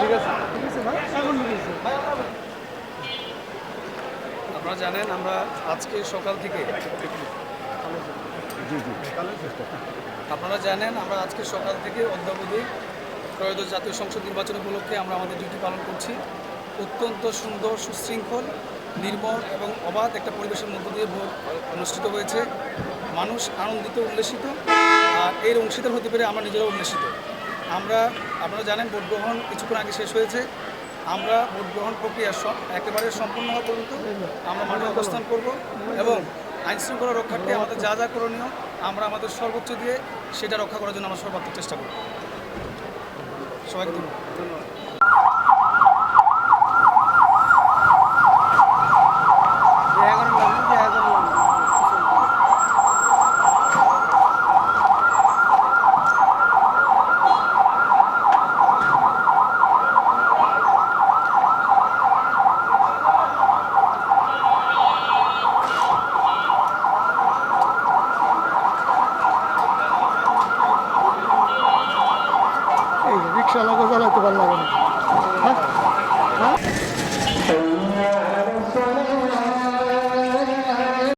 ঠিক আছে। আপনারা জানেন আমরা আজকে সকাল থেকে আপনারা জানেন আমরা আজকে সকাল থেকে অদ্যাবধি ত্রয়োদশ জাতীয় সংসদ নির্বাচন উপলক্ষে আমরা আমাদের ডিউটি পালন করছি। অত্যন্ত সুন্দর সুশৃঙ্খল নির্মল এবং অবাধ একটা পরিবেশের মধ্য দিয়ে ভোট অনুষ্ঠিত হয়েছে। মানুষ আনন্দিত উল্লেসিত আর এর অংশীদার হতে পেরে আমরা নিজেরাও উল্লেসিত। আমরা, আপনারা জানেন ভোট গ্রহণ কিছুক্ষণ আগে শেষ হয়েছে। আমরা ভোট গ্রহণ প্রক্রিয়া একেবারে সম্পূর্ণ হওয়া পর্যন্ত আমরা মাঠে অবস্থান করব এবং আইন শৃঙ্খলা রক্ষার্থে আমাদের যা যা করণীয় আমরা আমাদের সর্বোচ্চ দিয়ে সেটা রক্ষা করার জন্য আমরা সর্বাত্মক চেষ্টা করব। সবাইকে ধন্যবাদ। রিক্সা লাগে চালাইতে লাগে না। হ্যাঁ?